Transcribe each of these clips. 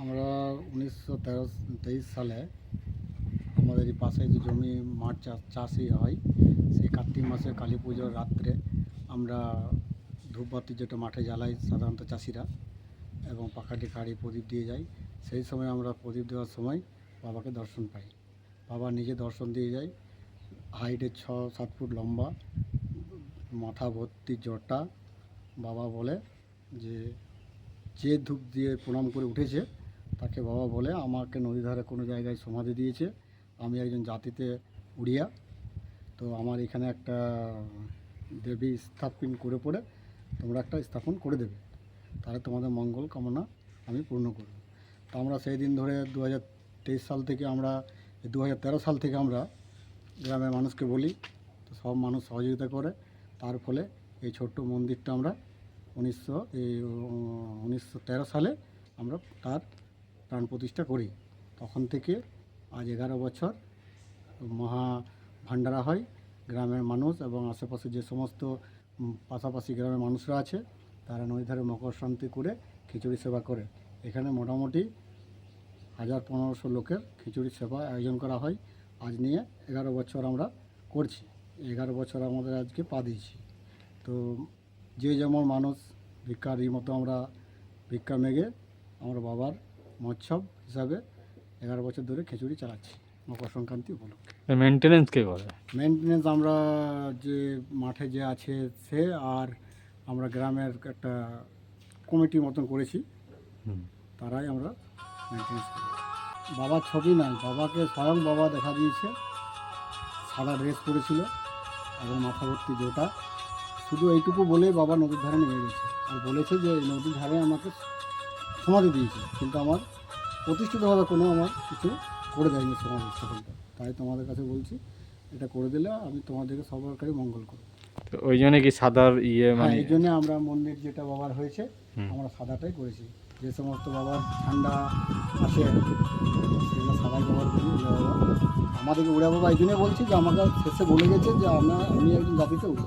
উনিশশো তেরো তেইশ সালে আমাদের এই পাশে যে জমি মাঠ চাষ চাষই হয়, সেই কার্তিক মাসে কালী পুজোর রাত্রে আমরা ধূপবাতি যেটা মাঠে জ্বালাই সাধারণত চাষিরা এবং পাখাটি খাড়ি প্রদীপ দিয়ে যাই। সেই সময় আমরা প্রদীপ দেওয়ার সময় বাবাকে দর্শন পাই। বাবা নিজে দর্শন দিয়ে যায়। হাইটে ছ, সাত ফুট লম্বা, মাথা ভর্তি জটা। বাবা বলে যে যে ধূপ দিয়ে প্রণাম করে উঠেছে তাকে বাবা বলে আমাকে নদী ধারে কোনো জায়গায় সমাধি দিয়েছে। আমি একজন জাতিতে উড়িয়া, তো আমার এখানে একটা দেবী স্থাপন করে পড়ে, তোমরা একটা স্থাপন করে দেবে। তাহলে তোমাদের মঙ্গল কামনা আমি পূর্ণ করব। তো আমরা সেই দিন ধরে দু হাজার তেইশ সাল থেকে আমরা দু হাজার তেরো সাল থেকে আমরা গ্রামের মানুষকে বলি, তো সব মানুষ সহযোগিতা করে। তার ফলে এই ছোট্ট মন্দিরটা আমরা উনিশশো, এই, উনিশশো তেরো সালে আমরা তার প্রাণ প্রতিষ্ঠা করি। তখন থেকে আজ এগারো বছর মহা ভান্ডারা হয় গ্রামের মানুষ এবং আশেপাশে যে সমস্ত পাশাপাশি গ্রামের মানুষরা আছে, তারা নদী ধারে মকর শান্তি করে খিচুড়ি সেবা করে। এখানে মোটামুটি হাজার পনেরোশো লোকের খিচুড়ি সেবা আয়োজন করা হয়। আজ নিয়ে এগারো বছর আমরা করছি। এগারো বছর আমাদের আজকে পা দিয়েছি। তো যে যেমন মানুষ ভিক্ষার মতো আমরা ভিক্ষা মেগে, আমরা বাবার মৎসব হিসাবে এগারো বছর ধরে খিচুড়ি চালাচ্ছি মকর সংক্রান্তি উপলক্ষে। মেনটেনেন্স কে করে মেনটেনেন্স আমরা যে মাঠে যে আছে সে আর আমরা গ্রামের একটা কমিটি মতন করেছি। হুম। তারাই আমরা মেনটেন্স করি। বাবার ছবি নাই বাবাকে স্বয়ং বাবা দেখা দিয়েছে। সাদা ড্রেস পরেছিল এবং মাথা ভর্তি জোটা শুধু এইটুকু বলে বাবা নদীর ধারে নেমে গেছে। আর বলেছে যে নদীর ধারে আমাকে সমাধি দিয়েছে কিন্তু আমার প্রতিষ্ঠিতভাবে কোনো আমার কিছু করে দেয়নি সমাধি স্থাপনটা। তাই তোমাদের কাছে বলছি এটা করে দিলে আমি তোমাদেরকে সবারকারই মঙ্গল করব। তো ওই জন্য কি সাদার ইয়ে হ্যাঁ মানে এই জন্য আমরা মন্দির যেটা বাবার হয়েছে আমরা সাদাটাই করেছি। যে সমস্ত বাবার ঠান্ডা আসে সেগুলো সাদাই ব্যবহার করি আমাদেরকে উড়া বাবা। এই জন্য বলছি যে আমাকে শেষে বলে গেছে যে আমরা আমি একজন জাতিতে উড়ি।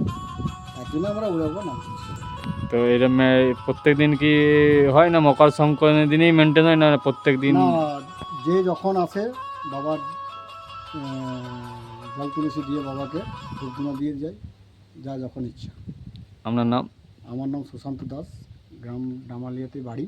তার জন্য আমরা উড়া বাবা নাম। তো এরম প্রত্যেক দিন কি হয় না মকর সংক্রান্তির দিনই মেনটেন হয় না প্রত্যেক দিন? যে যখন আসে বাবার জল তুলসী দিয়ে বাবাকে ধূপধুনা দিয়ে যায় যা যখন ইচ্ছা। আপনার নাম? আমার নাম সুশান্ত দাস গ্রাম ডামালিয়াতে বাড়ি।